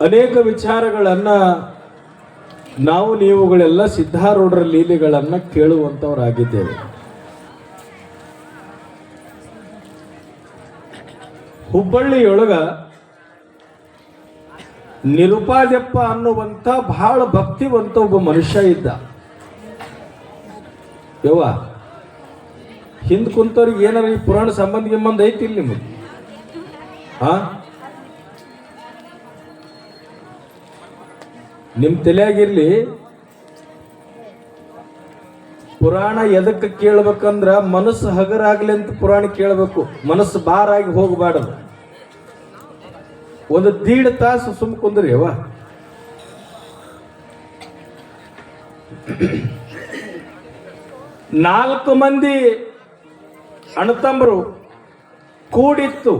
ಅನೇಕ ವಿಚಾರಗಳನ್ನು ನಾವು ನೀವುಗಳೆಲ್ಲ ಸಿದ್ಧಾರೂಢರ ಲೀಲೆಗಳನ್ನ ಕೇಳುವಂತವರಾಗಿದ್ದೇವೆ. ಹುಬ್ಬಳ್ಳಿಯೊಳಗ ನಿರುಪಾದ್ಯಪ್ಪ ಅನ್ನುವಂಥ ಬಹಳ ಭಕ್ತಿವಂತ ಒಬ್ಬ ಮನುಷ್ಯ ಇದ್ದ. ಯವ್ವ, ಹಿಂದ್ ಕುಂತವ್ರಿಗೆ ಏನಾರ ಈ ಪುರಾಣ ಸಂಬಂಧ ಗಿಂಬಂಧ ಐತಿ ಇಲ್ಲಿ ನಿಮಗೆ? ಹಾ ನಿಮ್ ತಲೆಯಾಗಿರ್ಲಿ. ಪುರಾಣ ಎದಕ್ಕೆ ಕೇಳ್ಬೇಕಂದ್ರ ಮನಸ್ಸು ಹಗರಾಗ್ಲಿ ಅಂತ ಪುರಾಣ ಕೇಳಬೇಕು. ಮನಸ್ಸು ಬಾರಾಗಿ ಹೋಗಬಾರದು. ಒಂದು ದೀಡ್ ತಾಸು ಸುಮ್ ಕುಂದ್ರಿ ಅವ ನಾಲ್ಕು ಮಂದಿ ಅಣತಂಬರು ಕೂಡಿತ್ತು.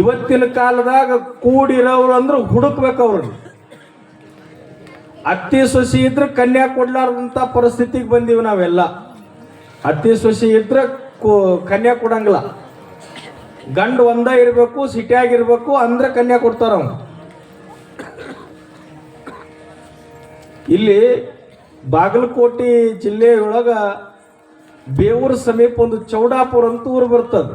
ಇವತ್ತಿನ ಕಾಲದಾಗ ಕೂಡಿರೋರು ಅಂದ್ರೆ ಹುಡುಕ್ಬೇಕು ಅವ್ರನ್ನ ಅತ್ತಿ ಸೊಸಿ ಇದ್ರೆ ಕನ್ಯಾ ಕೊಡ್ಲಾರ್ದಂತ ಪರಿಸ್ಥಿತಿಗೆ ಬಂದೀವಿ ನಾವೆಲ್ಲ. ಅತ್ತಿ ಸೊಸಿ ಇದ್ರೆ ಕನ್ಯಾ ಕೊಡಂಗಿಲ್ಲ. ಗಂಡು ಒಂದ ಇರಬೇಕು ಸಿಟಿಯಾಗಿರ್ಬೇಕು ಅಂದ್ರೆ ಕನ್ಯಾ ಕೊಡ್ತಾರ ಇಲ್ಲಿ ಬಾಗಲಕೋಟೆ ಜಿಲ್ಲೆಯೊಳಗ ಬೇವೂರು ಸಮೀಪ ಒಂದು ಚೌಡಾಪುರ ಅಂತ ಊರು ಬರ್ತದ.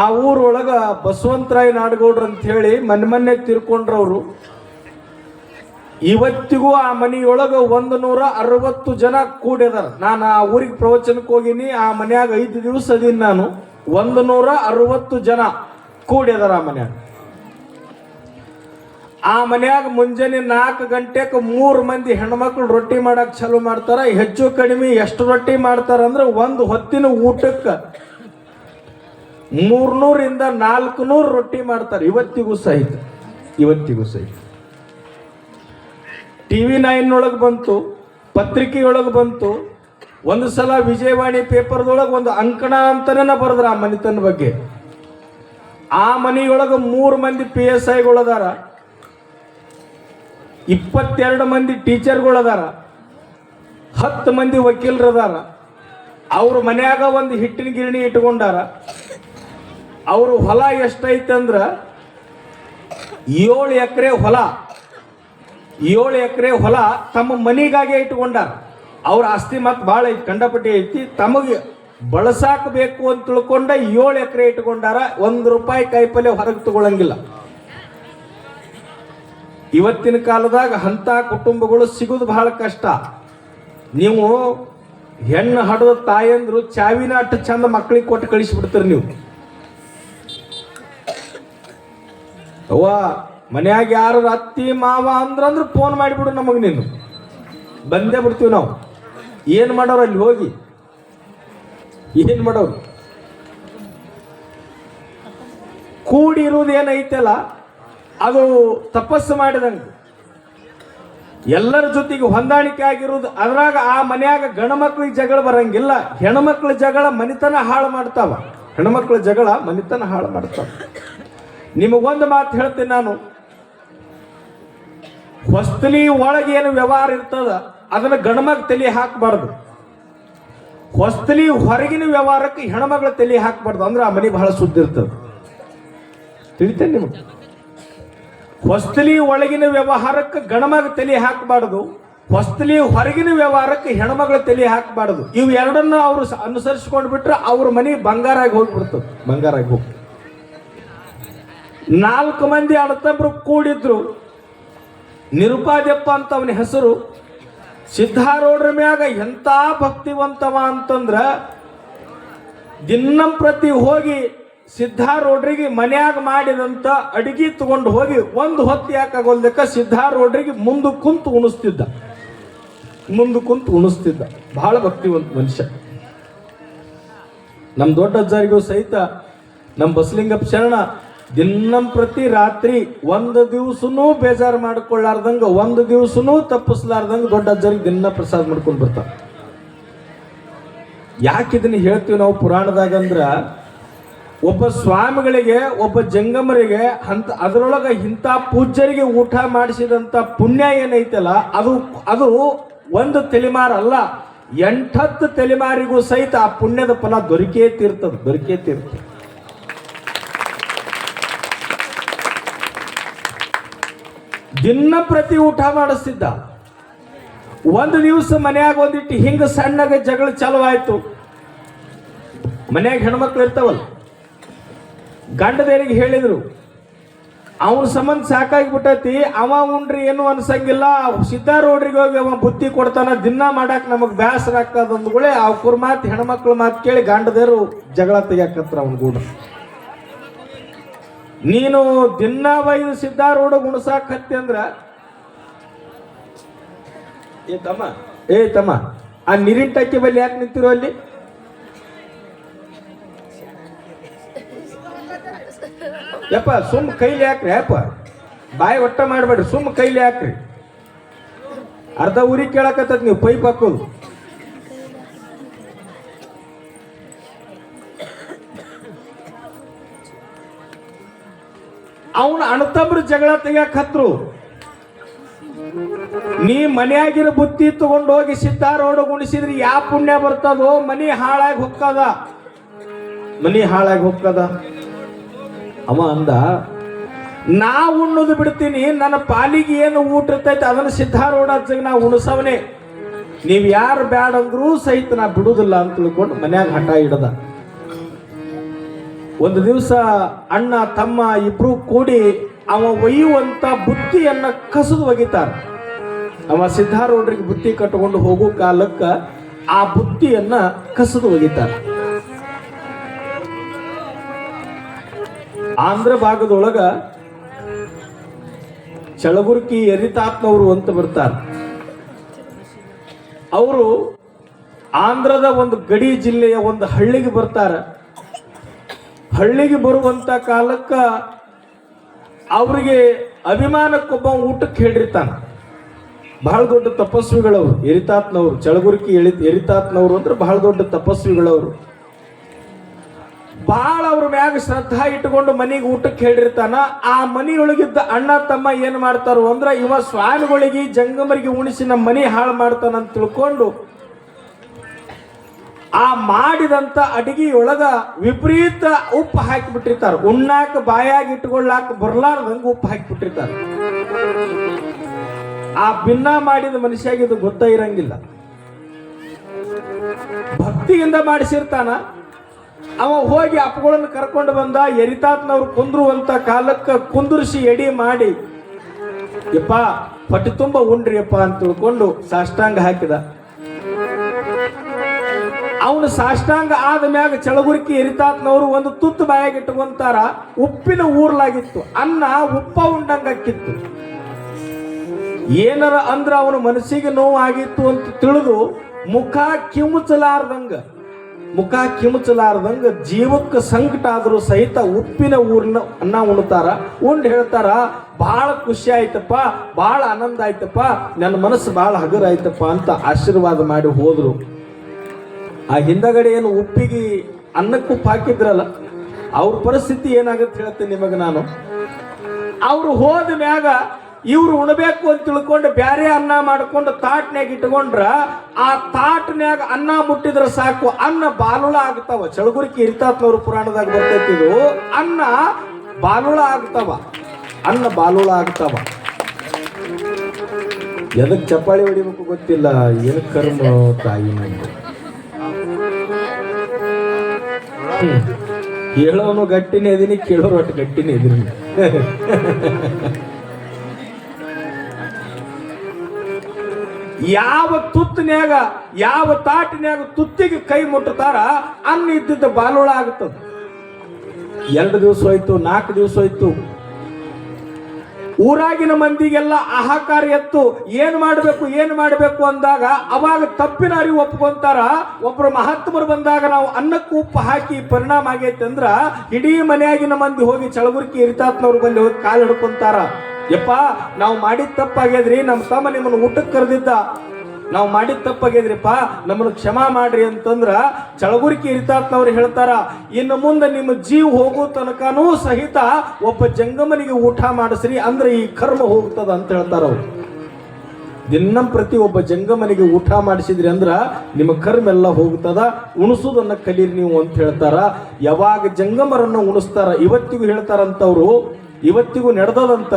ಆ ಊರೊಳಗ ಬಸವಂತರಾಯ ನಾಡಗೌಡ್ರು ಅಂತ ಹೇಳಿ ಮನ್ಮನ್ನೆ ಮೊನ್ನೆ ತೀರ್ಕೊಂಡ್ರವ್ರು. ಇವತ್ತಿಗೂ ಆ ಮನೆಯೊಳಗ ಒಂದು ನೂರ ಅರವತ್ತು ಜನ ಕೂಡಿದಾರ. ನಾನು ಆ ಊರಿಗೆ ಪ್ರವಚನಕ್ಕೆ ಹೋಗಿನಿ, ಆ ಮನ್ಯಾಗ ಐದು ದಿವಸ ಅದೀನಿ ನಾನು. ಒಂದು ನೂರ ಅರವತ್ತು ಜನ ಕೂಡಿದಾರ ಆ ಮನ್ಯಾಗ. ಆ ಮನ್ಯಾಗ ಮುಂಜಾನೆ ನಾಲ್ಕು ಗಂಟೆಗೆ ಮೂರು ಮಂದಿ ಹೆಣ್ಮಕ್ಳು ರೊಟ್ಟಿ ಮಾಡಕ್ ಚಾಲು ಮಾಡ್ತಾರ. ಹೆಚ್ಚು ಕಡಿಮೆ ಎಷ್ಟು ರೊಟ್ಟಿ ಮಾಡ್ತಾರ ಅಂದ್ರೆ ಒಂದು ಹೊತ್ತಿನ ಊಟಕ್ಕೆ ಮೂರ್ನೂರಿಂದ ನಾಲ್ಕು ನೂರು ರೊಟ್ಟಿ ಮಾಡ್ತಾರೆ. ಇವತ್ತಿಗೂ ಸಹಿತ ಇವತ್ತಿಗೂ ಸಹಿತ. ಟಿ ವಿ ನೈನ್ ಒಳಗೆ ಬಂತು, ಪತ್ರಿಕೆಯೊಳಗೆ ಬಂತು. ಒಂದು ಸಲ ವಿಜಯವಾಣಿ ಪೇಪರ್ದೊಳಗೆ ಒಂದು ಅಂಕಣ ಅಂತಾನೆ ಬರೆದ್ರ ಆ ಮನಿತನ ಬಗ್ಗೆ. ಆ ಮನೆಯೊಳಗೆ ಮೂರು ಮಂದಿ ಪಿ ಎಸ್ ಐಗಳದಾರ ಇಪ್ಪತ್ತೆರಡು ಮಂದಿ ಟೀಚರ್ಗಳದಾರ ಹತ್ತು ಮಂದಿ ವಕೀಲರದಾರ ಅವ್ರ ಮನ್ಯಾಗ ಒಂದು ಹಿಟ್ಟಿನ ಗಿರಣಿ ಇಟ್ಕೊಂಡಾರ. ಅವರು ಹೊಲ ಎಷ್ಟೈತಂದ್ರ ಏಳು ಎಕರೆ ಹೊಲ. ಏಳು ಎಕರೆ ಹೊಲ ತಮ್ಮ ಮನಿಗಾಗೆ ಇಟ್ಕೊಂಡಾರ ಅವ್ರ ಆಸ್ತಿ ಮತ್ತೆ ಭಾಳ ಐತಿ, ಕಂಡಪಟ್ಟಿ ಐತಿ. ತಮಗೆ ಬಳಸಾಕ ಬೇಕು ಅಂತ ತಿಳ್ಕೊಂಡ ಏಳು ಎಕರೆ ಇಟ್ಕೊಂಡಾರ ಒಂದು ರೂಪಾಯಿ ಕಾಯಿಪಲ್ಯ ಹೊರಗೆ ತಗೊಳಂಗಿಲ್ಲ. ಇವತ್ತಿನ ಕಾಲದಾಗ ಅಂಥ ಕುಟುಂಬಗಳು ಸಿಗೋದು ಬಹಳ ಕಷ್ಟ. ನೀವು ಹೆಣ್ಣು ಹಡದ ತಾಯಂದ್ರು ಚಾವಿನ ಅಟ್ಟು ಚಂದ ಮಕ್ಕಳಿಗೆ ಕೊಟ್ಟು ಕಳಿಸಿಬಿಡ್ತೀರಿ ನೀವು. ಅವ್ವ ಮನ್ಯಾಗ ಯಾರು ಅತ್ತಿ, ಮಾವ ಅಂದ್ರಂದ್ರೆ ಫೋನ್ ಮಾಡಿಬಿಡು ನಮಗೆ ನೀನು. ಬಂದೇ ಬಿಡ್ತೀವಿ ನಾವು. ಏನು ಮಾಡೋರು ಅಲ್ಲಿ ಹೋಗಿ? ಏನು ಮಾಡೋರು? ಕೂಡಿರುವುದು ಏನೈತಲ್ಲ, ಅದು ತಪಸ್ಸು ಮಾಡಿದಂಗೆ. ಎಲ್ಲರ ಜೊತೆಗೆ ಹೊಂದಾಣಿಕೆ ಆಗಿರುವುದು, ಅದ್ರಾಗ ಆ ಮನ್ಯಾಗ ಗಣಮಕ್ಳಿಗೆ ಜಗಳ ಬರಂಗಿಲ್ಲ. ಹೆಣ್ಮಕ್ಳ ಜಗಳ ಮನಿತನ ಹಾಳು ಮಾಡ್ತಾವ. ಹೆಣ್ಮಕ್ಳ ಜಗಳ ಮನಿತನ ಹಾಳು ಮಾಡ್ತಾವ. ನಿಮಗೊಂದು ಮಾತು ಹೇಳ್ತೀನಿ ನಾನು. ಹೊಸ್ತಲಿ ಒಳಗೆ ಏನು ವ್ಯವಹಾರ ಇರ್ತದ ಅದನ್ನ ಗಣಮಗ್ ತಲೆ ಹಾಕಬಾರ್ದು. ಹೊಸ್ತಲಿ ಹೊರಗಿನ ವ್ಯವಹಾರಕ್ಕೆ ಹೆಣಮಗಳ ತಲೆ ಹಾಕಬಾರ್ದು ಅಂದ್ರೆ ಆ ಮನೆ ಬಹಳ ಸುದ್ದಿ ಇರ್ತದೆ. ತಿಳಿತೇನೆ ನಿಮಗೆ? ಹೊಸ್ತಲಿ ಒಳಗಿನ ವ್ಯವಹಾರಕ್ಕೆ ಗಣಮಗ ತಲೆ ಹಾಕಬಾರ್ದು ಹೊಸ್ತಲಿ ಹೊರಗಿನ ವ್ಯವಹಾರಕ್ಕೆ ಹೆಣಮಗಳ ತಲೆ ಹಾಕಬಾರ್ದು. ಇವು ಎರಡನ್ನ ಅವರು ಅನುಸರಿಸ್ಕೊಂಡು ಬಿಟ್ರೆ ಅವ್ರ ಮನೆ ಬಂಗಾರಾಗಿ ಹೋಗ್ಬಿಡ್ತದೆ. ಬಂಗಾರಾಗಿ ಹೋಗ್ತದೆ ನಾಲ್ಕು ಮಂದಿ ಅಣ್ಣತಮ್ಮರು ಕೂಡಿದ್ರು ನಿರುಪಾದ್ಯಪ್ಪ ಅಂತ ಅವನ ಹೆಸರು ಸಿದ್ಧಾರೂಢರ ಮ್ಯಾಗ ಎಂಥ ಭಕ್ತಿವಂತವ ಅಂತಂದ್ರ ದಿನಂಪ್ರತಿ ಹೋಗಿ ಸಿದ್ಧಾರೂಢರಿಗೆ ಮನ್ಯಾಗ ಮಾಡಿದಂತ ಅಡಿಗೆ ತಗೊಂಡು ಹೋಗಿ ಒಂದು ಹೊತ್ತು ಯಾಕಾಗೋಲ್ದಕ್ಕ ಸಿದ್ಧಾರೂಢರಿಗೆ ಮುಂದೆ ಕುಂತು ಉಣಿಸ್ತಿದ್ದ. ಮುಂದೆ ಕುಂತು ಉಣಿಸ್ತಿದ್ದ. ಬಹಳ ಭಕ್ತಿವಂತ ಮನುಷ್ಯ. ನಮ್ಮ ದೊಡ್ಡ ಅಜ್ಜಾರಿಗೂ ಸಹಿತ ನಮ್ಮ ಬಸಲಿಂಗಪ್ಪ ಶರಣ ದಿನಂಪ್ರತಿ ರಾತ್ರಿ ಒಂದು ದಿವಸನೂ ಬೇಜಾರು ಮಾಡ್ಕೊಳ್ಳಾರ್ದಂಗ, ಒಂದು ದಿವಸನೂ ತಪ್ಪಿಸ್ಲಾರ್ದಂಗ ದೊಡ್ಡ ಅಜ್ಜರಿಗೆ ದಿನ ಪ್ರಸಾದ ಮಾಡ್ಕೊಂಡು ಬರ್ತಾರ. ಯಾಕೆ ಇದನ್ನ ಹೇಳ್ತೀವಿ ನಾವು ಪುರಾಣದಾಗ ಅಂದ್ರ, ಒಬ್ಬ ಸ್ವಾಮಿಗಳಿಗೆ, ಒಬ್ಬ ಜಂಗಮರಿಗೆ ಅಂತ ಅದರೊಳಗೆ ಇಂಥ ಪೂಜ್ಯರಿಗೆ ಊಟ ಮಾಡಿಸಿದಂತ ಪುಣ್ಯ ಏನೈತಲ್ಲ, ಅದು ಅದು ಒಂದು ತಲೆಮಾರ ಅಲ್ಲ, ಎಂಟತ್ತು ತಲೆಮಾರಿಗೂ ಸಹಿತ ಆ ಪುಣ್ಯದ ಫಲ ದೊರಕೇ ತೀರ್ತದೆ, ದೊರಕೇ ದಿನ ಪ್ರತಿ ಊಟ ಮಾಡಿಸ್ತಿದ್ದ. ಒಂದು ದಿವಸ ಮನ್ಯಾಗ ಒಂದಿಟ್ಟು ಹಿಂಗ ಸಣ್ಣಗೆ ಜಗಳ ಚಾಲುವಾಯ್ತು ಮನ್ಯಾಗ ಹೆಣ್ಮಕ್ಳು ಇರ್ತಾವಲ್ಲ, ಗಂಡದೇರಿಗೆ ಹೇಳಿದ್ರು ಅವನ ಸಂಬಂಧ ಸಾಕಾಗಿಬಿಟ್ಟೈತಿ, ಅವ ಉಂಡ್ರಿ ಏನು ಅನ್ಸಂಗಿಲ್ಲ ಸಿದ್ದಾರೂಢರಿಗೆ ಹೋಗಿ ಅವ ಬುದ್ಧಿ ಕೊಡ್ತಾನ, ದಿನ ಮಾಡಾಕ ನಮಗ್ ಬೇಸರ ಆಗ್ತದಂದ್ಗಳೇ ಅವ್ರ ಮಾತು ಹೆಣ್ಮಕ್ಳು ಮಾತು ಕೇಳಿ ಗಂಡದೇರು ಜಗಳ ತೆಗಿಯಾಕತ್ರ ಅವ್ನ ಗೂಡ. ನೀನು ದಿನ ಬೈದು ಸಿದ್ಧಾರೂಢ ಗುಣಸಾಕತ್ತಿ ಅಂದ್ರ? ಏ ತಮ್ಮ. ಏ ತಮ್ಮ ಆ ನೀರಿನ ಟಕ್ಕಿ ಬಲ್ಲಿ ಯಾಕೆ ನಿಂತಿರೋ ಅಲ್ಲಿ? ಯಪ್ಪ ಸುಮ್ ಕೈಲಿ ಹಾಕ್ರಿ ಯಪ್ಪ. ಬಾಯಿ ಒಟ್ಟ ಮಾಡಬೇಡ್ರಿ ಸುಮ್ ಕೈಲಿ ಹಾಕ್ರಿ. ಅರ್ಧ ಊರಿಗೆ ಕೇಳಕತ್ತದ ನೀವು ಪೈಪ್ ಹಾಕೋದು. ಅವನ ಅಣತಬ್ರು ಜಗಳ ತೆಗಿಯಕ್ ಹತ್ರು. ನೀ ಮನೆಯಾಗಿರ ಬುತ್ತಿ ತಗೊಂಡು ಹೋಗಿ ಸಿದ್ದಾರೋಡ ಗುಣಿಸಿದ್ರಿ ಯಾ ಪುಣ್ಯ ಬರ್ತದೋ? ಮನಿ ಹಾಳಾಗಿ ಹೊಕ್ಕದ. ಮನಿ ಹಾಳಾಗಿ ಹೊಕ್ಕದ. ಅವ ಅಂದ, ನಾ ಉಣ್ಣೋದು ಬಿಡ್ತೀನಿ, ನನ್ನ ಪಾಲಿಗೆ ಏನು ಊಟ ಇರ್ತೈತೆ ಅದನ್ನ ಸಿದ್ಧಾರೋಡ ನಾ ಉಣಸವನೇ. ನೀವು ಯಾರು ಬ್ಯಾಡ ಅಂದ್ರೂ ಸಹಿತ ನಾ ಬಿಡುದಿಲ್ಲ ಅಂತ ತಿಳ್ಕೊಂಡು ಮನ್ಯಾಗ ಹಠ ಹಿಡದ ಒಂದು ದಿವಸ ಅಣ್ಣ, ತಮ್ಮ ಇಬ್ರು ಕೂಡಿ ಅವ ಒಯ್ಯುವಂತ ಬುತ್ತಿಯನ್ನ ಕಸದು ಒಗಿತಾರ. ಅವ ಸಿದ್ಧಾರೂಢರಿಗೆ ಬುತ್ತಿ ಕಟ್ಟಿಕೊಂಡು ಹೋಗೋ ಕಾಲಕ್ಕ ಆ ಬುತ್ತಿಯನ್ನ ಕಸದು ಒಗಿತಾರ. ಆಂಧ್ರ ಭಾಗದೊಳಗ ಚಳಗುರ್ಕಿ ಎರಿತಾತ್ನವರು ಅಂತ ಬರ್ತಾರೆ. ಅವರು ಆಂಧ್ರದ ಒಂದು ಗಡಿ ಜಿಲ್ಲೆಯ ಒಂದು ಹಳ್ಳಿಗೆ ಬರ್ತಾರ. ಹಳ್ಳಿಗೆ ಬರುವಂತ ಕಾಲಕ್ಕೆ ಅವರಿಗೆ ಅಭಿಮಾನಕ್ಕೊಬ್ಬ ಊಟಕ್ಕೆ ಹೇಳಿರ್ತಾನೆ. ಬಹಳ ದೊಡ್ಡ ತಪಸ್ವಿಗಳವರು, ಎರಿತಾತ್ನವರು, ಚಳಗುರ್ಕಿ ಎಳಿ, ಎರಿತಾತ್ನವರು ಅಂದ್ರೆ ಬಹಳ ದೊಡ್ಡ ತಪಸ್ವಿಗಳವರು. ಬಹಳ ಅವ್ರ ಮ್ಯಾಗ ಶ್ರದ್ಧಾ ಇಟ್ಕೊಂಡು ಮನೆಗೆ ಊಟಕ್ಕೆ ಹೇಳಿರ್ತಾನ. ಆ ಮನೆಯೊಳಗಿದ್ದ ಅಣ್ಣ, ತಮ್ಮ ಏನು ಮಾಡ್ತಾರೋ ಅಂದ್ರೆ ಇವ ಸ್ವಾಮಿಗಳಿಗೆ, ಜಂಗಮರಿಗೆ ಉಣಿಸಿ ನಮ್ಮ ಮನೆ ಹಾಳು ಮಾಡ್ತಾನಂತ ತಿಳ್ಕೊಂಡು ಆ ಮಾಡಿದಂತ ಅಡಿಗೆಯೊಳಗ ವಿಪರೀತ ಉಪ್ಪು ಹಾಕಿಬಿಟ್ಟಿರ್ತಾರ. ಉಣ್ಣಾಕ ಬಾಯಾಗಿ ಇಟ್ಕೊಳ್ಳಾಕ ಬರ್ಲಾರ್ದಂಗ ಉಪ್ಪು ಹಾಕಿಬಿಟ್ಟಿರ್ತಾರ. ಆ ಭಿನ್ನ ಮಾಡಿದ ಮನುಷ್ಯಾಗಿ ಇದು ಗೊತ್ತ ಇರಂಗಿಲ್ಲ. ಭಕ್ತಿಯಿಂದ ಮಾಡಿಸಿರ್ತಾನ. ಅವ ಹೋಗಿ ಅಪ್ಪಗಳನ್ನ ಕರ್ಕೊಂಡು ಬಂದ ಎರಿತಾತ್ನವ್ರು ಕುಂದ್ರುವಂತ ಕಾಲಕ್ಕೆ ಕುಂದುರಿಸಿ ಎಡಿ ಮಾಡಿ, ಯಪ್ಪ, ಹೊಟ್ಟೆ ತುಂಬ ಉಂಡ್ರಿಯಪ್ಪ ಅಂತ ತಿಳ್ಕೊಂಡು ಸಾಷ್ಟಾಂಗ ಹಾಕಿದ. ಅವನು ಸಾಷ್ಟಾಂಗ ಆದ ಮ್ಯಾಗ ಚಳಗುರಿಕೆ ಎರಿತಾತ್ನವರು ಒಂದು ತುತ್ತು ಬಾಯಾಗಿ ಇಟ್ಕೊಂತಾರ ಉಪ್ಪಿನ ಊರ್ಲಾಗಿತ್ತು. ಅನ್ನ ಉಪ್ಪ ಉಂಡಂಗಾಕಿತ್ತು. ಏನರ ಅಂದ್ರ ಅವನ ಮನಸ್ಸಿಗೆ ನೋವು ಆಗಿತ್ತು ಅಂತ ತಿಳಿದು ಮುಖ ಕಿಮುಚಲಾರ್ದಂಗ ಮುಖ ಕಿಮುಚಲಾರ್ದಂಗ ಜೀವಕ್ಕೆ ಸಂಕಟ ಆದರೂ ಸಹಿತ ಉಪ್ಪಿನ ಊರಿನ ಅನ್ನ ಉಣ್ತಾರ. ಉಂಡು ಹೇಳ್ತಾರ ಬಹಳ ಖುಷಿ ಆಯ್ತಪ್ಪ ಬಹಳ ಆನಂದ ಆಯ್ತಪ್ಪ, ನನ್ನ ಮನಸ್ಸು ಬಹಳ ಹಗುರ ಆಯ್ತಪ್ಪ ಅಂತ ಆಶೀರ್ವಾದ ಮಾಡಿ ಹೋದ್ರು. ಆ ಹಿಂದಗಡೆ ಏನು ಉಪ್ಪಿಗೆ ಅನ್ನಕ್ಕೆ ಉಪ್ಪು ಹಾಕಿದ್ರಲ್ಲ, ಅವ್ರ ಪರಿಸ್ಥಿತಿ ಏನಾಗುತ್ತೆ ಹೇಳ್ತೀನಿ ನಿಮಗೆ ನಾನು. ಅವ್ರು ಹೋದ ಮ್ಯಾಗ ಇವ್ರು ಉಣಬೇಕು ಅಂತ ತಿಳ್ಕೊಂಡು ಬ್ಯಾರೆ ಅನ್ನ ಮಾಡ್ಕೊಂಡು ತಾಟ್ನ್ಯಾಗ ಇಟ್ಕೊಂಡ್ರ, ಆ ತಾಟ್ನ್ಯಾಗ ಅನ್ನ ಮುಟ್ಟಿದ್ರೆ ಸಾಕು, ಅನ್ನ ಬಾಲುಳ ಆಗ್ತಾವ. ಚಳಗುರಿಕೆ ಇರ್ತಾತ್ನವ್ರ ಪುರಾಣದಾಗ ಬರ್ತೈತಿ ಇದು. ಅನ್ನ ಬಾಲುಳ ಆಗ್ತಾವ, ಅನ್ನ ಬಾಲುಳ ಆಗ್ತಾವ. ಎದಕ್ ಚಪ್ಪಾಳಿ ಹೊಡಿಬೇಕು ಗೊತ್ತಿಲ್ಲ, ಏನು ಕರ್ಮ ತಾಯಿ ನಂದು. ಹೇಳೋನು ಗಟ್ಟಿನೇ ಇದೀನಿ, ಕೇಳೋರು ಒಟ್ಟು ಗಟ್ಟಿನೇ ಇದೀನಿ. ಯಾವ ತುತ್ತಿನ್ಯಾಗ, ಯಾವ ತಾಟಿನ್ಯಾಗ ತುತ್ತಿಗೆ ಕೈ ಮುಟ್ಟತಾರ ಅನ್ನ ಇದ್ದಿದ್ದ ಬಾಲೋಳ ಆಗುತ್ತದೆ. ಎರಡು ದಿವಸ ಹೋಯ್ತು, ನಾಲ್ಕು ದಿವಸ ಹೋಯ್ತು ಊರಾಗಿನ ಮಂದಿಗೆಲ್ಲ ಆಹಾಕಾರ ಎತ್ತು, ಏನ್ ಮಾಡಬೇಕು ಏನ್ ಮಾಡಬೇಕು ಅಂದಾಗ ಅವಾಗ ತಪ್ಪಿನ ಅರಿವು ಒಪ್ಕೊಂತಾರ. ಒಬ್ರು ಮಹಾತ್ಮರು ಬಂದಾಗ ನಾವು ಅನ್ನಕ್ಕೂ ಉಪ್ಪು ಹಾಕಿ ಪರಿಣಾಮ ಆಗೈತೆ ಅಂದ್ರ ಇಡೀ ಮನೆಯಾಗಿನ ಮಂದಿ ಹೋಗಿ ಚಳಗುರ್ಕಿ ಇರಿತಾತ್ನವ್ರು ಬಂದು ಹೋಗಿ ಕಾಲು ಹಿಡ್ಕೊಂತಾರ. ಯಪ್ಪ, ನಾವು ಮಾಡಿದ ತಪ್ಪಾಗ್ಯದ್ರಿ ನಮ್ಮ ತಮ್ಮ ನಿಮ್ಮನ್ನು ಊಟಕ್ಕೆ ಕರೆದಿದ್ದ ನಾವು ಮಾಡಿದ ತಪ್ಪಾಗಿದ್ರಿಪ್ಪ ನಮ್ಮನ್ನು ಕ್ಷಮಾ ಮಾಡ್ರಿ ಅಂತಂದ್ರ ಚಳಗುರಿಕೆ ಇರಿತಾತ್ನವ್ರು ಹೇಳ್ತಾರ, ಇನ್ನು ಮುಂದೆ ನಿಮ್ಮ ಜೀವ ಹೋಗೋ ತನಕನೂ ಸಹಿತ ಒಬ್ಬ ಜಂಗಮನಿಗೆ ಊಟ ಮಾಡಿಸ್ರಿ, ಅಂದ್ರೆ ಈ ಕರ್ಮ ಹೋಗ್ತದ ಅಂತ ಹೇಳ್ತಾರ ಅವ್ರು. ದಿನ ಪ್ರತಿ ಒಬ್ಬ ಜಂಗಮನಿಗೆ ಊಟ ಮಾಡಿಸಿದ್ರಿ ಅಂದ್ರ ನಿಮ್ಮ ಕರ್ಮ ಎಲ್ಲ ಹೋಗ್ತದ ಉಣಿಸೋದನ್ನ ಕಲೀರಿ ನೀವು ಅಂತ ಹೇಳ್ತಾರ. ಯಾವಾಗ ಜಂಗಮರನ್ನು ಉಣಿಸ್ತಾರ, ಇವತ್ತಿಗೂ ಹೇಳ್ತಾರಂತವ್ರು ಇವತ್ತಿಗೂ ನಡೆದದಂತ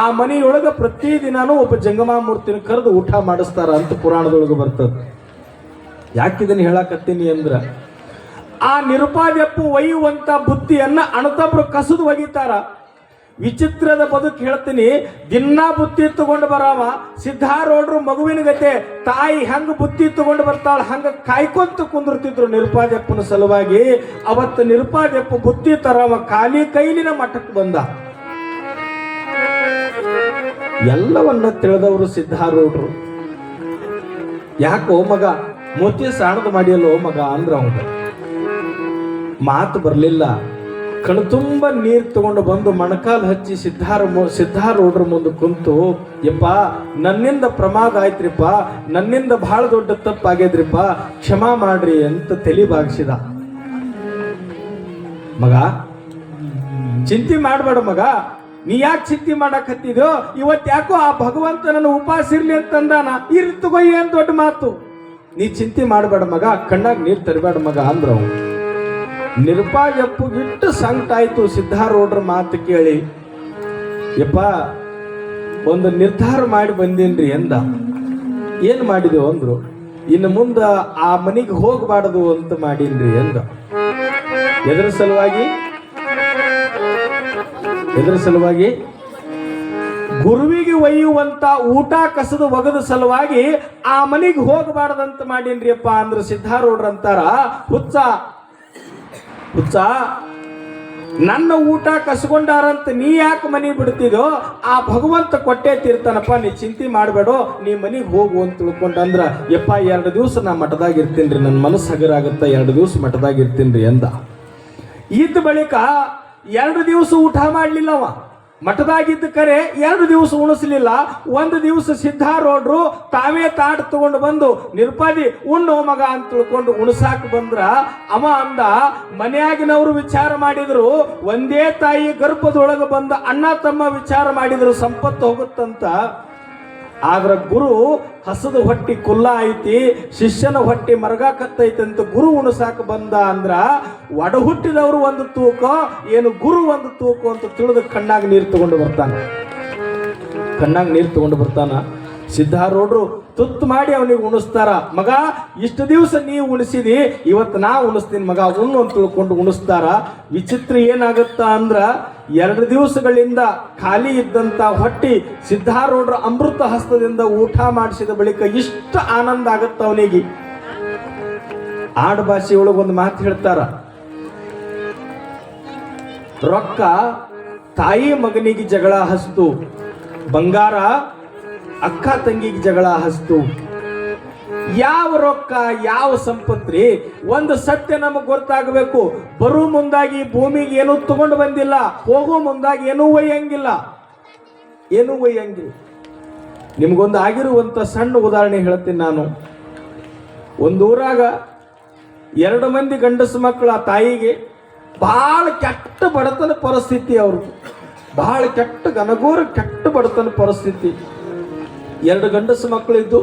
ಆ ಮನೆಯೊಳಗೆ ಪ್ರತಿ ದಿನಾನೂ ಒಬ್ಬ ಜಂಗಮಾಮೂರ್ತಿನ ಕರೆದು ಊಟ ಮಾಡಿಸ್ತಾರ ಅಂತ ಪುರಾಣದೊಳಗೆ ಬರ್ತದ. ಯಾಕಿದನ್ನು ಹೇಳಕತ್ತೀನಿ ಅಂದ್ರ, ಆ ನಿರುಪಾದ್ಯಪ್ಪು ಒಯ್ಯುವಂತ ಬುತ್ತಿಯನ್ನ ಅಣತಬ್ರು ಕಸದು ಒಗಿತಾರ. ವಿಚಿತ್ರದ ಬದುಕು ಹೇಳ್ತೀನಿ ದಿನಾ ಬುತ್ತಿ ತಗೊಂಡು ಬರಾವ ಸಿದ್ಧಾರೋಡ್ರು ಮಗುವಿನ ಗತೆ, ತಾಯಿ ಹೆಂಗ ಬುತ್ತಿ ತಗೊಂಡು ಬರ್ತಾಳ, ಹಂಗ ಕಾಯ್ಕೊಂತ ಕುಂದಿರ್ತಿದ್ರು ನಿರುಪಾದ್ಯಪ್ಪನ ಸಲುವಾಗಿ. ಅವತ್ತು ನಿರುಪಾದ್ಯಪ್ಪ ಬುತ್ತಿ ತರವ ಖಾಲಿ ಕೈಲಿನ ಮಠಕ್ಕೆ ಬಂದ. ಎಲ್ಲವನ್ನ ತಿಳಿದವರು ಸಿದ್ಧಾರೂಢರು. ಯಾಕೋ ಮಗ ಮೋತಿ ಸಾಣದ ಮಾಡಿಯಲ್ಲೋ ಮಗ ಅಂದ್ರ ಅವನು. ಮಾತು ಬರಲಿಲ್ಲ. ಕಣ್ತುಂಬ ನೀರು ತಗೊಂಡು ಬಂದು ಮೊಣಕಾಲು ಹಚ್ಚಿ ಸಿದ್ಧಾರ ಸಿದ್ಧಾರೂಢರ ಮುಂದೆ ಕುಂತು, ಯಪ್ಪ, ನನ್ನಿಂದ ಪ್ರಮಾದ ಆಯ್ತ್ರಿಪ್ಪ, ನನ್ನಿಂದ ಬಹಳ ದೊಡ್ಡ ತಪ್ಪಾಗ್ಯದ್ರಿಪ್ಪ, ಕ್ಷಮಾ ಮಾಡ್ರಿ ಅಂತ ತಲೆ ಬಾಗಿಸಿದ. ಮಗ, ಚಿಂತೆ ಮಾಡಬೇಡ ಮಗ. ನೀ ಯಾಕೆ ಚಿಂತೆ ಮಾಡಕತ್ತಿದ್ಯೋ? ಇವತ್ತು ಯಾಕೋ ಆ ಭಗವಂತ ನನ್ನ ಉಪವಾಸ ಇರ್ಲಿ ಅಂತಂದಾನ? ಇರ್ಲಿ ಏನ್ ದೊಡ್ಡ ಮಾತು? ನೀ ಚಿಂತೆ ಮಾಡಬೇಡ ಮಗ, ಕಣ್ಣಾಗ ನೀರು ತರಬೇಡ ಮಗ ಅಂದ್ರ ನಿರ್ಪಾಜಪ್ಪು ನಿರುಪಾಯಪ್ಪಗಿಟ್ಟು ಸಂಕಟ ಸಿದ್ಧಾರೂಢರ ಮಾತು ಕೇಳಿ. ಯಪ್ಪ, ಒಂದು ನಿರ್ಧಾರ ಮಾಡಿ ಬಂದೀನ್ರಿ ಎಂದ. ಏನು ಮಾಡಿದೆವು ಅಂದ್ರು? ಇನ್ನು ಮುಂದೆ ಆ ಮನೆಗೆ ಹೋಗಬಾರದು ಅಂತ ಮಾಡೀನ್ರಿ ಎಂದ. ಎದರ ಸಲುವಾಗಿ? ಎದರ ಸಲುವಾಗಿ ಗುರುವಿಗೆ ಒಯ್ಯುವಂತ ಊಟ ಕಸದು ಒಗದ ಸಲುವಾಗಿ ಆ ಮನೆಗೆ ಹೋಗಬಾರ್ದಂತ ಮಾಡೀನ್ರಿಯಪ್ಪ ಅಂದ್ರೆ ಅಂದ್ರ ಸಿದ್ಧಾರೂಢ್ರ ಅಂತಾರ, ಹುಚ್ಚ. ಹುಚ್ಚ, ನನ್ನ ಊಟ ಕಸ್ಕೊಂಡಾರಂತ ನೀ ಯಾಕೆ ಮನೆ ಬಿಡ್ತಿದೋ ಆ ಭಗವಂತ ಕೊಟ್ಟೆ ತೀರ್ತಾನಪ್ಪ ನೀ ಚಿಂತೆ ಮಾಡಬೇಡೋ, ನೀ ಮನೆಗೆ ಹೋಗು ಅಂತ ತಿಳ್ಕೊಂಡಂದ್ರ ಯಪ್ಪ ಎರಡು ದಿವಸ ನಾ ಮಠದಾಗ ಇರ್ತೀನಿ ರೀ ನನ್ನ ಮನಸ್ಸು ಹಗರಾಗುತ್ತ, ಎರಡು ದಿವಸ ಮಠದಾಗ ಇರ್ತೀನಿ ರೀ ಅಂದ. ಇದ್ದ ಬಳಿಕ ಎರಡು ದಿವಸ ಊಟ ಮಾಡಲಿಲ್ಲವ. ಮಠದಾಗಿದ್ದ ಕರೆ ಎರಡು ದಿವಸ ಉಣಿಸ್ಲಿಲ್ಲ. ಒಂದು ದಿವಸ ಸಿದ್ಧಾರೋಡ್ರು ತಾವೇ ತಾಟ ತಗೊಂಡು ಬಂದು, ನಿರ್ಪಾದಿ, ಉಣ್ಣು ಮಗ ಅಂತ ತಿಳ್ಕೊಂಡು ಉಣಸಾಕ್ ಬಂದ್ರ ಅವ ಅಂದ, ಮನೆಯಾಗಿನವರು ವಿಚಾರ ಮಾಡಿದ್ರು, ಒಂದೇ ತಾಯಿ ಗರ್ಭದೊಳಗೆ ಬಂದ ಅಣ್ಣ ತಮ್ಮ ವಿಚಾರ ಮಾಡಿದ್ರು, ಸಂಪತ್ತು ಹೋಗುತ್ತಂತ. ಆದ್ರ ಗುರು ಹಸದ ಹೊಟ್ಟಿ ಕುಲ್ಲ ಐತಿ, ಶಿಷ್ಯನ ಹೊಟ್ಟಿ ಮರಗಾಕತ್ತೈತಿ ಅಂತ ಗುರು ಉಣಸಾಕ ಬಂದ ಅಂದ್ರ ಒಡ ಹುಟ್ಟಿದವರು ಒಂದು ತೂಕ, ಏನು ಗುರು ಒಂದು ತೂಕ ಅಂತ ತಿಳಿದು ಕಣ್ಣಾಗ ನೀರು ತಗೊಂಡು ಬರ್ತಾನ. ಕಣ್ಣಾಗ ನೀರು ತಗೊಂಡು ಬರ್ತಾನ. ಸಿದ್ಧಾರೂಢರು ತುತ್ತು ಮಾಡಿ ಅವನಿಗೆ ಉಣಿಸ್ತಾರ. ಮಗ, ಇಷ್ಟು ದಿವಸ ನೀವು ಉಣಿಸಿದಿ, ಇವತ್ತು ನಾ ಉಣಿಸ್ತೀನಿ ಮಗ ಉಣ್ಣು ಅಂತ ತಿಳ್ಕೊಂಡು ಉಣಿಸ್ತಾರ. ವಿಚಿತ್ರ ಏನಾಗುತ್ತ ಅಂದ್ರ, ಎರಡು ದಿವಸಗಳಿಂದ ಖಾಲಿ ಇದ್ದಂತ ಹೊಟ್ಟಿ ಸಿದ್ಧಾರೂಢರ ಅಮೃತ ಹಸ್ತದಿಂದ ಊಟ ಮಾಡಿಸಿದ ಬಳಿಕ ಇಷ್ಟು ಆನಂದ ಆಗತ್ತ ಅವನಿಗೆ. ಆಡು ಭಾಷೆ ಒಳಗೆ ಒಂದು ಮಾತು ಹೇಳ್ತಾರ. ರೊಕ್ಕ ತಾಯಿ ಮಗನಿಗೆ ಜಗಳ ಹಸ್ತು. ಬಂಗಾರ ಅಕ್ಕ ತಂಗಿಗೆ ಜಗಳ ಹಸ್ತು. ಯಾವ ರೊಕ್ಕ, ಯಾವ ಸಂಪತ್ರಿ? ಒಂದು ಸತ್ಯ ನಮಗೆ ಗೊತ್ತಾಗಬೇಕು. ಬರೋ ಮುಂದಾಗಿ ಭೂಮಿಗೆ ಏನೂ ತಗೊಂಡು ಬಂದಿಲ್ಲ. ಹೋಗೋ ಮುಂದಾಗಿ ಏನೂ ಒಯ್ಯಂಗಿಲ್ಲ. ಏನೂ ಒಯ್ಯಂಗಿಲ್ಲ. ನಿಮ್ಗೊಂದು ಆಗಿರುವಂತ ಸಣ್ಣ ಉದಾಹರಣೆ ಹೇಳ್ತೀನಿ ನಾನು. ಒಂದು ಊರಾಗ ಎರಡು ಮಂದಿ ಗಂಡಸು ಮಕ್ಕಳ ತಾಯಿಗೆ ಬಹಳ ಕೆಟ್ಟ ಬಡತನ ಪರಿಸ್ಥಿತಿ ಅವ್ರದ್ದು ಬಹಳ ಕೆಟ್ಟ ಗನಗೂರ ಕೆಟ್ಟ ಬಡತನ ಪರಿಸ್ಥಿತಿ. ಎರಡು ಗಂಡಸು ಮಕ್ಕಳಿದ್ದು.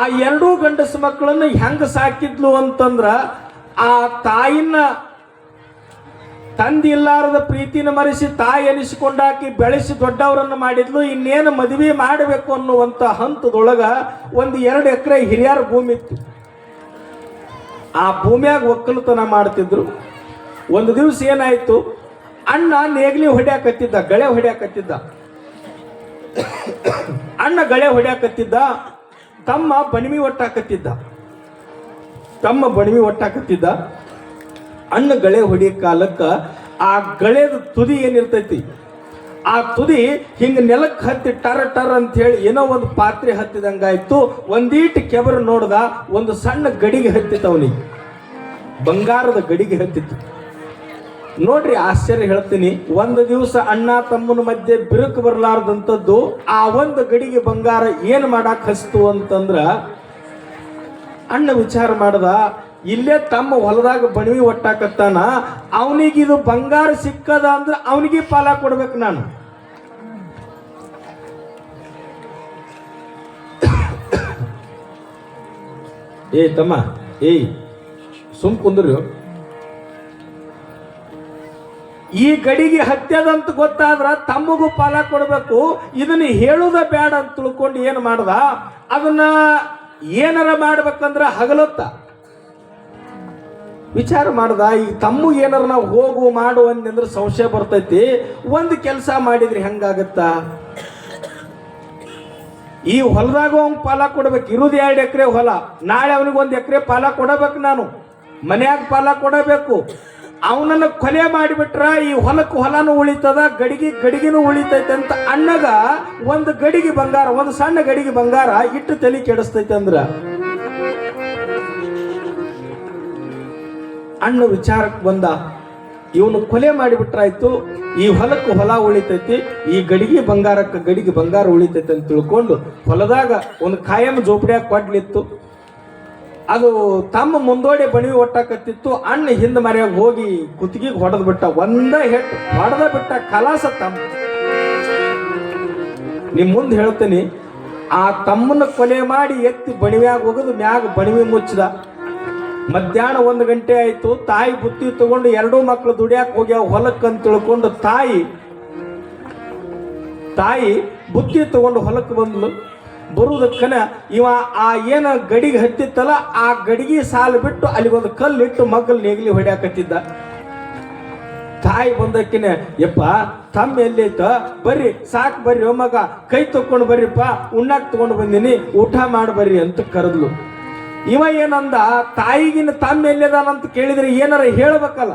ಆ ಎರಡೂ ಗಂಡಸು ಮಕ್ಕಳನ್ನು ಹೆಂಗೆ ಸಾಕಿದ್ಲು ಅಂತಂದ್ರ ಆ ತಾಯಿನ ತಂದಿಲ್ಲಾರದ ಪ್ರೀತಿನ ಮರೆಸಿ ತಾಯಿ ಎನಿಸಿಕೊಂಡಾಕಿ ಬೆಳೆಸಿ ದೊಡ್ಡವರನ್ನು ಮಾಡಿದ್ಲು. ಇನ್ನೇನು ಮದುವೆ ಮಾಡಬೇಕು ಅನ್ನುವಂತ ಹಂತದೊಳಗ ಒಂದು ಎರಡು ಎಕರೆ ಹಿರಿಯರ ಭೂಮಿ ಇತ್ತು. ಆ ಭೂಮಿಯಾಗ ಒಕ್ಕಲುತನ ಮಾಡ್ತಿದ್ರು. ಒಂದು ದಿವಸ ಏನಾಯ್ತು? ಅಣ್ಣ ನೇಗ್ಲಿ ಹೊಡ್ಯಾಕತ್ತಿದ್ದ, ಗಳೆ ಹೊಡ್ಯಾಕತ್ತಿದ್ದ. ಅಣ್ಣ ಗಳೆ ಹೊಡ್ಯಾಕತ್ತಿದ್ದ, ತಮ್ಮ ಬಣಿಮಿ ಒಟ್ಟಾಕತ್ತಿದ್ದ. ತಮ್ಮ ಬಣಿಮಿ ಒಟ್ಟಾಕತ್ತಿದ್ದ, ಅಣ್ಣ ಗಳೆ ಹೊಡಿಯ ಕಾಲಕ್ಕ ಆ ಗಳೆದ ತುದಿ ಏನಿರ್ತೈತಿ? ಆ ತುದಿ ಹಿಂಗ ನೆಲಕ್ಕೆ ಹತ್ತಿ ಟರ್ ಟರ್ ಅಂತ ಹೇಳಿ ಏನೋ ಒಂದು ಪಾತ್ರೆ ಹತ್ತಿದಂಗಾಯ್ತು, ಒಂದೀಟ್ ಕೆಬರು ನೋಡ್ದ, ಒಂದು ಸಣ್ಣ ಗಡಿಗೆ ಹತ್ತಿತ್ತು ಅವನಿಗೆ. ಬಂಗಾರದ ಗಡಿಗೆ ಹತ್ತಿತ್ತು. ನೋಡ್ರಿ ಆಶ್ಚರ್ಯ ಹೇಳ್ತೀನಿ. ಒಂದು ದಿವಸ ಅಣ್ಣ ತಮ್ಮನ ಮಧ್ಯೆ ಬಿರುಕು ಬರಲಾರ್ದಂಥದ್ದು, ಆ ಒಂದು ಗಡಿಗೆ ಬಂಗಾರ ಏನು ಮಾಡಕ್ಕೆ ಹಸ್ತು ಅಂತಂದ್ರ ಅಣ್ಣ ವಿಚಾರ ಮಾಡ್ದ, ಇಲ್ಲೇ ತಮ್ಮ ಹೊಲದಾಗ ಬಣವಿ ಒಟ್ಟಾಕತ್ತಾನ, ಅವನಿಗೆ ಇದು ಬಂಗಾರ ಸಿಕ್ಕದ ಅಂದ್ರೆ ಅವನಿಗೆ ಪಾಲ ಕೊಡ್ಬೇಕು ನಾನು. ಏ ತಮ್ಮ, ಏಯ್, ಸುಮ್ ಕುಂದ್ರಿ. ಈ ಗಡಿಗೆ ಹತ್ಯದಂತ ಗೊತ್ತಾದ್ರ ತಮ್ಮಗೂ ಫಲ ಕೊಡಬೇಕು. ಇದನ್ನ ಹೇಳುದ ಬೇಡ ಅಂತ ತಿಳ್ಕೊಂಡು ಏನು ಮಾಡ್ದ? ಅದನ್ನ ಏನಾರ ಮಾಡ್ಬೇಕಂದ್ರೆ ಹಗಲೊತ್ತ. ವಿಚಾರ ಮಾಡ್ದ, ಈ ತಮ್ಮ ಏನಾರ ನಾವು ಹೋಗು ಮಾಡು ಅಂತಂದ್ರೆ ಸಂಶಯ ಬರ್ತೈತಿ. ಒಂದು ಕೆಲಸ ಮಾಡಿದ್ರೆ ಹೆಂಗಾಗತ್ತ? ಈ ಹೊಲದಾಗ ಅವ್ನ್ ಫಲ ಕೊಡ್ಬೇಕು. ಇರುದು ಎರಡು ಎಕರೆ ಹೊಲ. ನಾಳೆ ಅವನಿಗೆ ಒಂದು ಎಕರೆ ಫಲ ಕೊಡಬೇಕು ನಾನು. ಮನ್ಯಾಗ ಫಲ ಕೊಡಬೇಕು. ಅವನನ್ನ ಕೊಲೆ ಮಾಡಿಬಿಟ್ರ, ಈ ಹೊಲಕ್ಕೆ ಹೊಲನೂ ಉಳಿತದ, ಗಡಿಗೆ ಗಡಿಗೆನೂ ಉಳಿತೈತೆ ಅಂತ ಅಣ್ಣಗ ಒಂದು ಗಡಿಗೆ ಬಂಗಾರ, ಒಂದು ಸಣ್ಣ ಗಡಿಗೆ ಬಂಗಾರ ಇಟ್ಟು ತಲೆ ಕೆಡಿಸ್ತೈತೆ ಅಂದ್ರ. ಅಣ್ಣ ವಿಚಾರಕ್ಕೆ ಬಂದ, ಇವನು ಕೊಲೆ ಮಾಡಿಬಿಟ್ರಾಯ್ತು, ಈ ಹೊಲಕ್ಕೆ ಹೊಲ ಉಳಿತೈತಿ, ಈ ಗಡಿಗೆ ಬಂಗಾರಕ್ಕೆ ಗಡಿಗೆ ಬಂಗಾರ ಉಳಿತೈತೆ ಅಂತ ತಿಳ್ಕೊಂಡು ಹೊಲದಾಗ ಒಂದು ಕಾಯಂ ಜೋಪಡಿಯಾಗಿ ಕೊಡ್ಲಿತ್ತು. ಅದು ತಮ್ಮ ಮುಂದೋಡೆ ಬಣಿವಿ ಒಟ್ಟಾಕತ್ತಿತ್ತು, ಅಣ್ಣ ಹಿಂದ ಮರ್ಯಾಗ ಹೋಗಿ ಕುತ್ತಿಗೆ ಹೊಡೆದ್ ಬಿಟ್ಟ, ಒಂದ ಹೆಟ್ಟು ಹೊಡೆದ ಬಿಟ್ಟ ಕಲಾಸ ತಮ್ಮ. ನಿಮ್ ಮುಂದೆ ಹೇಳ್ತೀನಿ, ಆ ತಮ್ಮನ ಕೊಲೆ ಮಾಡಿ ಎತ್ತಿ ಬಣಿವ್ಯಾಗ ಹೋಗದು ಮ್ಯಾಗ ಬಣಿವಿ ಮುಚ್ಚಿದ. ಮಧ್ಯಾಹ್ನ ಒಂದು ಗಂಟೆ ಆಯ್ತು, ತಾಯಿ ಬುತ್ತಿ ತಗೊಂಡು ಎರಡೂ ಮಕ್ಕಳು ದುಡಿಯಾಕ ಹೋಗ್ಯಾವ ಹೊಲಕ್ಕೆ ಅಂತ ತಿಳ್ಕೊಂಡು ತಾಯಿ ತಾಯಿ ಬುತ್ತಿ ತಗೊಂಡು ಹೊಲಕ್ಕೆ ಬಂದ್ಲು. ಬರುವುದಕ್ಕನ ಇವ ಆ ಏನ ಗಡಿಗೆ ಹತ್ತಿತ್ತಲ್ಲ, ಆ ಗಡಿಗೆ ಸಾಲು ಬಿಟ್ಟು ಅಲ್ಲಿಗೊಂದು ಕಲ್ಲಿಟ್ಟು ಮಗಲ್ ನೇಗಿಲಿ ಹೊಡ್ಯಾಕತ್ತಿದ್ದ. ತಾಯಿ ಬಂದಕ್ಕಿನ ಯಪ್ಪ, ತಮ್ಮ ಎಲ್ಲಿತ್ತ? ಬರ್ರಿ, ಸಾಕ್ ಬರ್ರಿ ಮಗ, ಕೈ ತಕೊಂಡು ಬರ್ರಿಪ್ಪ, ಉಣ್ಣಾಕ್ ತಗೊಂಡು ಬಂದಿನಿ, ಊಟ ಮಾಡಿ ಬರ್ರಿ ಅಂತ ಕರೆದ್ಲು. ಇವ ಏನಂದ ತಾಯಿಗಿನ ತಮ್ಮ ಎಲ್ಲಿದಾನಂತ ಕೇಳಿದ್ರೆ ಏನಾರ ಹೇಳ್ಬೇಕಲ್ಲ?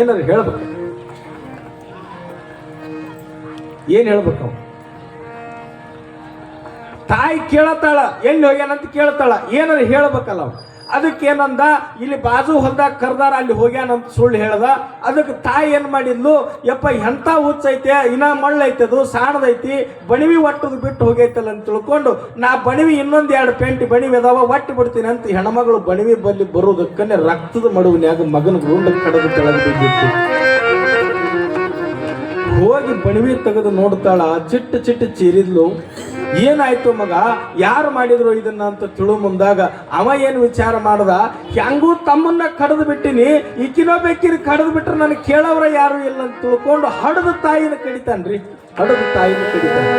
ಏನಾರ ಹೇಳ್ಬೇಕು? ಏನ್ ಹೇಳ್ಬೇಕು? ತಾಯಿ ಕೇಳತ್ತಾಳ, ಎಲ್ಲಿ ಹೋಗ್ಯಾನಂತ ಕೇಳ್ತಾಳ ಏನಾರ ಹೇಳ್ಬೇಕಲ್ಲ ಅವ. ಅದಕ್ಕೆ ಏನಂದ ಇಲ್ಲಿ ಬಾಜು ಹೊಲ್ದಾಗ ಕರ್ದಾರ, ಅಲ್ಲಿ ಹೋಗ್ಯಾನಂತ ಸುಳ್ಳು ಹೇಳ್ದ. ಅದಕ್ಕೆ ತಾಯಿ ಏನು ಮಾಡಿದ್ಲು, ಯಪ್ಪ, ಎಂತ ಹುಚ್ಚೈತೆ, ಇನ್ನ ಮಳ್ಳೈತೆ, ಅದು ಸಾಣದೈತಿ, ಬಣಿವಿ ಒಟ್ಟದು ಬಿಟ್ಟು ಹೋಗೈತಲ್ಲ ಅಂತ ತಿಳ್ಕೊಂಡು, ನಾ ಬಣಿವಿ ಇನ್ನೊಂದು ಎರಡು ಪೆಂಟಿ ಬಣಿವಿ ಅದಾವ, ಒಟ್ಟು ಬಿಡ್ತೀನಿ ಅಂತ ಹೆಣ್ಮಗಳು ಬಣಿವಿ ಬಲ್ಲಿ ಬರೋದಕ್ಕನೆ ರಕ್ತದ ಮಡುವಿನ್ಯಾಗ ಮಗನ ಗುಂಡ ಕಡದು ಕೆಳಗೆ ಹೋಗಿ ಬಣಿವಿ ತೆಗೆದು ನೋಡ್ತಾಳ, ಚಿಟ್ಟ ಚಿಟ್ಟ ಚೀರಿದ್ಲು. ಏನಾಯ್ತು ಮಗ? ಯಾರು ಮಾಡಿದ್ರು ಇದನ್ನ ಅಂತ ತಿಳು ಮುಂದಾಗ? ಅವ ಏನು ವಿಚಾರ ಮಾಡ್ದ? ಹೆಂಗೂ ತಮ್ಮನ್ನ ಕಡ್ದು ಬಿಟ್ಟಿನಿ, ಈಕಿನೋ ಬೇಕಿರಿ ಕಡ್ದು ಬಿಟ್ರೆ ನನಗೆ ಕೇಳವ್ರ ಯಾರು ಇಲ್ಲ ಅಂತ ತಿಳ್ಕೊಂಡು ಹಡದ ತಾಯಿನ ಕಡಿತಾನ್ರಿ. ಹಡದ ತಾಯಿನ ಕಡಿತಾನ.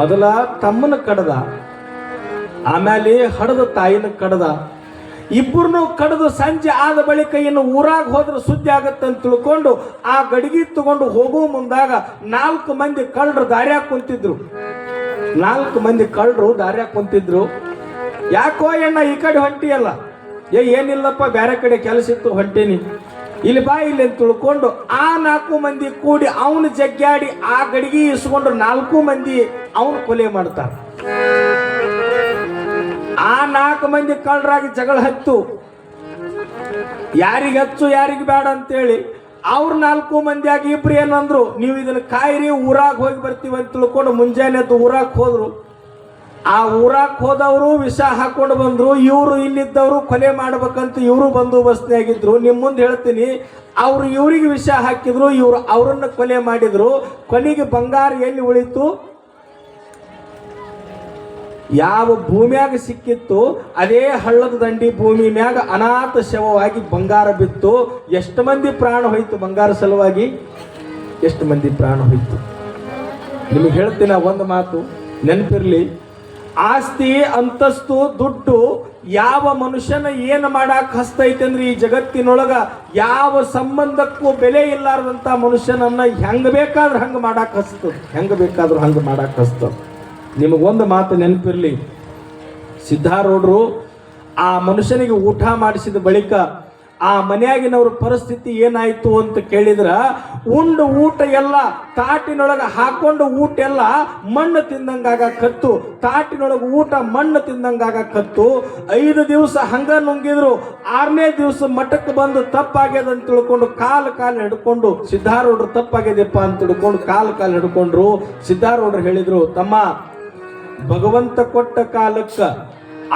ಮೊದಲ ತಮ್ಮನ ಕಡದ, ಆಮೇಲೆ ಹಡದ ತಾಯಿನ ಕಡದ. ಇಬ್ಬರನ್ನು ಕಡಿದು ಸಂಜೆ ಆದ ಬಳಿಕ ಇನ್ನು ಊರಾಗ ಹೋದ್ರೆ ಸುದ್ದಿ ಆಗತ್ತೆ ಅಂತ ತಿಳ್ಕೊಂಡು ಆ ಗಡಿಗೆ ತಗೊಂಡು ಹೋಗೋ ಮುಂದಾಗ ನಾಲ್ಕು ಮಂದಿ ಕಳ್ಳರು ದಾರ್ಯಾಗ ಕುಂತಿದ್ರು. ನಾಲ್ಕು ಮಂದಿ ಕಳ್ಳರು ದಾರ್ಯಾಗ ಕುಂತಿದ್ರು. ಯಾಕೋ ಎಣ್ಣ ಈ ಕಡೆ ಹೊಂಟಿಯಲ್ಲ? ಏ, ಏನಿಲ್ಲಪ್ಪ ಬೇರೆ ಕಡೆ ಕೆಲಸ ಇತ್ತು, ಹೊಂಟೀನಿ. ಇಲ್ಲಿ ಬಾ ಇಲ್ಲಿ ಅಂತ ತಿಳ್ಕೊಂಡು ಆ ನಾಲ್ಕು ಮಂದಿ ಕೂಡಿ ಅವನು ಜಗ್ಗಾಡಿ ಆ ಗಡಿಗೆ ಇಸ್ಕೊಂಡು ನಾಲ್ಕು ಮಂದಿ ಅವನು ಕೊಲೆ ಮಾಡ್ತಾರೆ. ನಾಲ್ಕು ಮಂದಿ ಕಳ್ಳರಾಗಿ ಜಗಳ ಹತ್ತು. ಯಾರಿಗೆ ಹಚ್ಚು, ಯಾರಿಗೆ ಬೇಡ ಅಂತೇಳಿ ಅವ್ರ ನಾಲ್ಕು ಮಂದಿಯಾಗಿ ಇಬ್ರು ಏನಂದ್ರು ನೀವು ಇದನ್ನ ಕಾಯಿರಿ, ಊರಾಗ ಹೋಗಿ ಬರ್ತೀವಿ ಅಂತ ತಿಳ್ಕೊಂಡು ಮುಂಜಾನೆ ಎದ್ದು ಊರಾಗ ಹೋದ್ರು. ಆ ಊರಾಗ ಹೋದವರು ವಿಷ ಹಾಕೊಂಡು ಬಂದ್ರು, ಇವರು ಇಲ್ಲಿದ್ದವರು ಕೊಲೆ ಮಾಡ್ಬೇಕಂತ ಇವರು ಬಂದೋಬಸ್ತಿಯಾಗಿದ್ರು ನಿಮ್ಮ ಮುಂದೆ ಹೇಳ್ತೀನಿ, ಅವರು ಇವರಿಗೆ ವಿಷ ಹಾಕಿದ್ರು, ಇವ್ರು ಅವರನ್ನು ಕೊಲೆ ಮಾಡಿದ್ರು. ಕೊನೆಗೆ ಬಂಗಾರ ಎಲ್ಲಿ ಉಳಿತು? ಯಾವ ಭೂಮಿಯಾಗ ಸಿಕ್ಕಿತ್ತು ಅದೇ ಹಳ್ಳದ ದಂಡಿ ಭೂಮಿ ಮ್ಯಾಗ ಅನಾಥ ಶವವಾಗಿ ಬಂಗಾರ ಬಿತ್ತು. ಎಷ್ಟು ಮಂದಿ ಪ್ರಾಣ ಹೋಯ್ತು ಬಂಗಾರ ಸಲುವಾಗಿ? ಎಷ್ಟು ಮಂದಿ ಪ್ರಾಣ ಹೋಯ್ತು? ನಿಮಗೆ ಹೇಳ್ತೀನಿ ಒಂದು ಮಾತು, ನೆನಪಿರ್ಲಿ. ಆಸ್ತಿ, ಅಂತಸ್ತು, ದುಡ್ಡು ಯಾವ ಮನುಷ್ಯನ ಏನು ಮಾಡಕ್ಕೆ ಹಸ್ತೈತೆ ಅಂದ್ರೆ ಈ ಜಗತ್ತಿನೊಳಗ ಯಾವ ಸಂಬಂಧಕ್ಕೂ ಬೆಲೆ ಇಲ್ಲಾರ್ದಂಥ ಮನುಷ್ಯನನ್ನ ಹೆಂಗ್ ಬೇಕಾದ್ರೂ ಹಂಗೆ ಮಾಡಕ್ಕೆ ಹಸ್ತದ ಹೆಂಗೆ ಬೇಕಾದ್ರೂ ಹಂಗೆ ಮಾಡಕ್ಕೆ ಹಸ್ತದ ನಿಮಗೊಂದು ಮಾತು ನೆನಪಿರ್ಲಿ. ಸಿದ್ಧಾರೂಢರು ಆ ಮನುಷ್ಯನಿಗೆ ಊಟ ಮಾಡಿಸಿದ ಬಳಿಕ ಆ ಮನೆಯಾಗಿನವ್ರ ಪರಿಸ್ಥಿತಿ ಏನಾಯ್ತು ಅಂತ ಕೇಳಿದ್ರ, ಉಂಡು ಊಟ ಎಲ್ಲ ತಾಟಿನೊಳಗೆ ಹಾಕೊಂಡು ಊಟ ಎಲ್ಲ ಮಣ್ಣು ತಿಂದಂಗಾಗ ಕತ್ತು, ತಾಟಿನೊಳಗೆ ಊಟ ಮಣ್ಣು ತಿಂದಂಗಾಗ ಕತ್ತು, ಐದು ದಿವಸ ಹಂಗ ನುಂಗಿದ್ರು, ಆರನೇ ದಿವಸ ಮಠಕ್ಕೆ ಬಂದು ತಪ್ಪಾಗ್ಯದ ಅಂತ ತಿಳ್ಕೊಂಡು ಕಾಲು ಕಾಲು ಹಿಡ್ಕೊಂಡು, ಸಿದ್ಧಾರೂಢರು ತಪ್ಪಾಗ್ಯದಪ್ಪ ಅಂತ ತಿಳ್ಕೊಂಡು ಕಾಲು ಕಾಲು ಹಿಡ್ಕೊಂಡ್ರು. ಸಿದ್ಧಾರೂಢರು ಹೇಳಿದ್ರು, ತಮ್ಮ ಭಗವಂತ ಕೊಟ್ಟ ಕಾಲಕ್ಕ,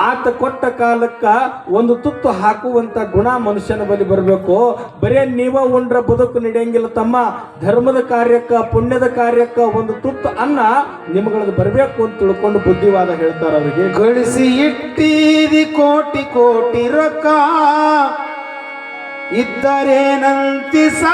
ಆತ ಕೊಟ್ಟ ಕಾಲಕ್ಕ ಒಂದು ತುತ್ತು ಹಾಕುವಂತ ಗುಣ ಮನುಷ್ಯನ ಬಳಿ ಬರಬೇಕು. ಬರೇ ನೀವ ಉಂಡ್ರ ಬದುಕು ನಡೆಯಂಗಿಲ್ಲ ತಮ್ಮ. ಧರ್ಮದ ಕಾರ್ಯಕ್ಕ, ಪುಣ್ಯದ ಕಾರ್ಯಕ್ಕ ಒಂದು ತುತ್ತು ಅನ್ನ ನಿಮ್ಗಳದ್ದು ಬರಬೇಕು ಅಂತ ತಿಳ್ಕೊಂಡು ಬುದ್ಧಿವಾದ ಹೇಳ್ತಾರ ಅವರಿಗೆ. ಗಳಿಸಿ ಇಟ್ಟೀರಿ ಕೋಟಿ ಕೋಟಿ ರೊಕ್ಕ, ಇದ್ದರೇನಂತಿ